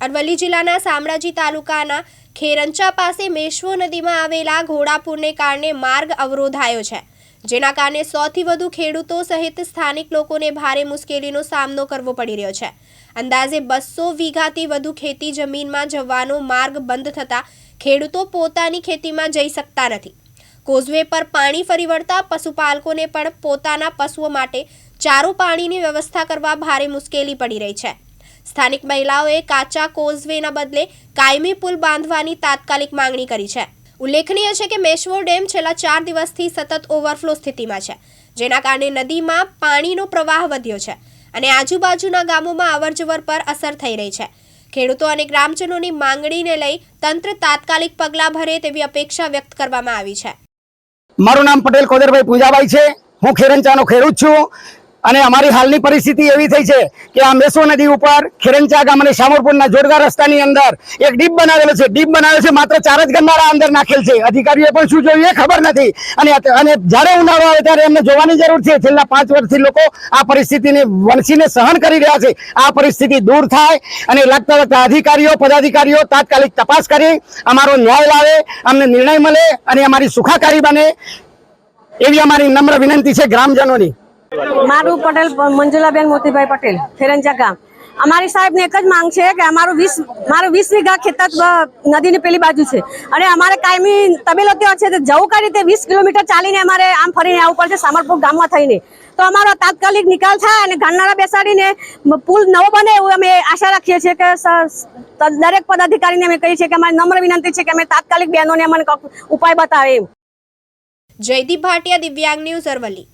અરવલ્લી જિલ્લાના શામળાજી તાલુકાના ખેરંચા પાસે મેશ્વો નદીમાં આવેલા ઘોડાપુરને કારણે માર્ગ અવરોધાયો છે, જેના કારણે સૌથી વધુ ખેડૂતો સહિત સ્થાનિક લોકોને ભારે મુશ્કેલીનો સામનો કરવો પડી રહ્યો છે. અંદાજે બસો વીઘાથી વધુ ખેતી જમીનમાં જવાનો માર્ગ બંધ થતાં ખેડૂતો પોતાની ખેતીમાં જઈ શકતા નથી. કોઝવે પર પાણી ફરી વળતા પશુપાલકોને પણ પોતાના પશુઓ માટે ચારું પાણીની વ્યવસ્થા કરવા ભારે મુશ્કેલી પડી રહી છે. સ્થાનિક મહિલાઓએ કાચા કોઝવેના બદલે કાયમી પુલ બાંધવાની તાત્કાલિક માંગણી કરી છે. ઉલ્લેખનીય છે કે મેશ્વો ડેમ છેલ્લા ચાર દિવસથી સતત ઓવરફ્લો સ્થિતિમાં છે, જેના કારણે નદીમાં પાણીનો પ્રવાહ વધ્યો છે અને આજુબાજુના ગામોમાં અવરજવર પર અસર થઈ રહી છે. ખેડૂતો અને ગ્રામજનોની માંગણીને લઈ તંત્ર તાત્કાલિક પગલાં ભરે તેવી અપેક્ષા વ્યક્ત કરવામાં આવી છે. મારું નામ પટેલ કોદરભાઈ પૂજાભાઈ છે. હું ખેરંચાનો ખેડૂત છું. અને અમારી હાલની પરિસ્થિતિ એવી થઈ છે કે આ મેસો નદી ઉપર ખેરંચા ગામ અને શામરપુરના જોરદાર રસ્તાની અંદર એક ડીપ બનાવેલો છે. ડીપ બનાવેલો છે માત્ર ચાર જ ગંદારા અંદર નાખેલ છે. અધિકારીઓ પણ શું જોયું એ ખબર નથી. અને અને જ્યારે ઉનાળો આવે ત્યારે એમને જોવાની જરૂર છે. છેલ્લા પાંચ વર્ષથી લોકો આ પરિસ્થિતિને વણસીને સહન કરી રહ્યા છે. આ પરિસ્થિતિ દૂર થાય અને લાગતા લાગતા અધિકારીઓ, પદાધિકારીઓ તાત્કાલિક તપાસ કરી. અમારો ન્યાય લાવે, અમને નિર્ણય મળે અને અમારી સુખાકારી બને. એવી અમારી નમ્ર વિનંતી છે ગ્રામજનોની. મારું પટેલ મંજુલાબેન મોતીભાઈ પટેલ, ફેરંજા ગામ. અમારી સાહેબને એક જ માંગ છે કે અમારું વીસ, મારું વીસ વીઘા ખેતર નદીની પેલી બાજુ છે. અને અમારે કાયમી તબેલો ત્યાં છે જવું કઈ રીતે વીસ કિલોમીટર ચાલીને અમારે આમ ફરીને આવવું પડશે સામરપુર ગામમાં થઈને. તો અમારો તાત્કાલિક નિકાલ થાય અને ગાંડારા બેસાડીને પુલ નવો બને એવું અમે આશા રાખીએ છીએ કે દરેક પદાધિકારીને અમે કહીએ છીએ કે અમારી નમ્ર વિનંતી છે કે અમે તાત્કાલિક બહેનોને અમને ઉપાય બતાવે એમ. જયદીપ ભાટિયા, દિવ્યાંગ ન્યૂઝ અરવલ્લી.